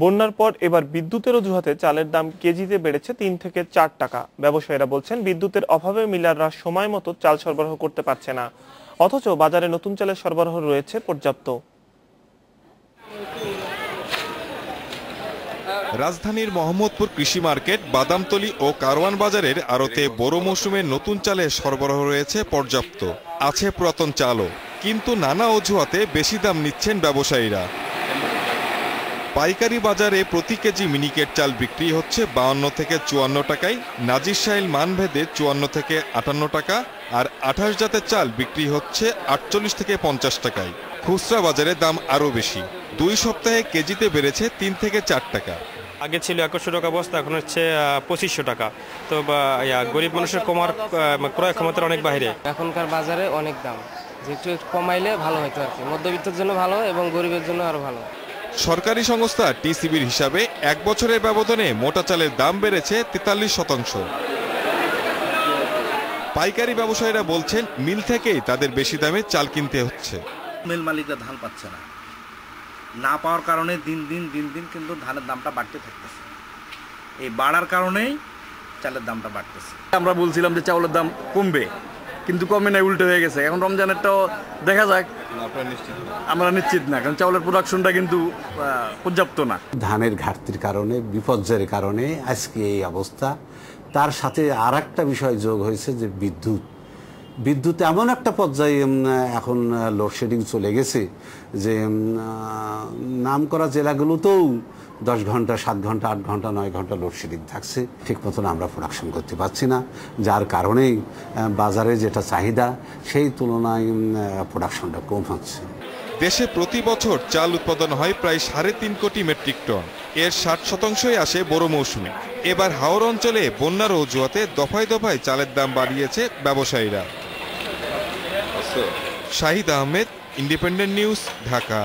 বন্যার পর এবার বিদ্যুতের অজুহাতে চালের দাম কেজিতে বেড়েছে তিন থেকে চার টাকা। ব্যবসায়ীরা বলছেন, বিদ্যুতের অভাবে মিলাররা সময় মতো চাল সরবরাহ করতে পারছে না। অথচ বাজারে নতুন চালের সরবরাহ রয়েছে পর্যাপ্ত। রাজধানীর মোহাম্মদপুর কৃষি মার্কেট, বাদামতলি ও কারওয়ান বাজারের আড়তে বড় মৌসুমে নতুন চালের সরবরাহ রয়েছে পর্যাপ্ত। আছে পুরাতন চালও, কিন্তু নানা অজুহাতে বেশি দাম নিচ্ছেন ব্যবসায়ীরা। পাইকারি বাজারে প্রতি কেজি মিনিকেট চাল বিক্রি হচ্ছে বাউন্ন থেকে চুয়ান্ন টাকায় নাজির সাইল মানভেদে চুয়ান্ন থেকে আটান্ন টাকা আর আঠাশ জাতের চাল বিক্রি হচ্ছে আটচল্লিশ থেকে পঞ্চাশ টাকায়। খুচরা বাজারে দাম আরও বেশি। দুই সপ্তাহে কেজিতে বেড়েছে তিন থেকে চার টাকা। আগে ছিল একুশশো টাকা বস্তা এখন হচ্ছে পঁচিশশো টাকা। তো বা, গরিব মানুষের কমার ক্রয় ক্ষমতার অনেক বাইরে। এখনকার বাজারে অনেক দাম। যে একটু একটু কমাইলে ভালো হতো আর কি। মধ্যবিত্তের জন্য ভালো এবং গরিবের জন্য আরও ভালো। সরকারি সংস্থা টিসিবির হিসাবে এক বছরের ব্যবধানে মোটা চালের দাম বেড়েছে তেতাল্লিশ শতাংশ। পাইকারি ব্যবসায়ীরা বলছেন মিল থেকেই তাদের বেশি দামে চাল কিনতে হচ্ছে। মিল মালিকরা ধান পাচ্ছে না। না পাওয়ার কারণে দিন দিন দিন দিন কিন্তু ধানের দামটা বাড়তে থাকতেছে। এই বাড়ার কারণেই চালের দামটা বাড়তেছে। আমরা বলছিলাম যে চাউলের দাম কমবে। কিন্তু কমে নাই উল্টো হয়ে গেছে। এখন রমজানেরটাও দেখা যাক। আমরা নিশ্চিত না কারণ চাউলের প্রোডাকশনটা কিন্তু পর্যাপ্ত না। ধানের ঘাটতির কারণে বিপর্যয়ের কারণে আজকে এই অবস্থা। তার সাথে আর একটা বিষয় যোগ হয়েছে যে বিদ্যুৎ। বিদ্যুৎ এমন একটা পর্যায়ে এখন লোডশেডিং চলে গেছে যে নাম করা জেলাগুলোতেও দশ ঘণ্টা সাত ঘণ্টা আট ঘণ্টা নয় ঘণ্টা লোডশেডিং থাকছে। ঠিক মতন আমরা প্রোডাকশন করতে পারছি না। যার কারণেই বাজারে যেটা চাহিদা সেই তুলনায় প্রোডাকশনটা কম হচ্ছে। দেশে প্রতি বছর চাল উৎপাদন হয় প্রায় সাড়ে তিন কোটি মেট্রিক টন। এর ষাট শতাংশই আসে বড় মৌসুমে। এবার হাওর অঞ্চলে বন্যার অজুহাতে দফায় দফায় চালের দাম বাড়িয়েছে ব্যবসায়ীরা। Shahid Ahmed independent news Dhaka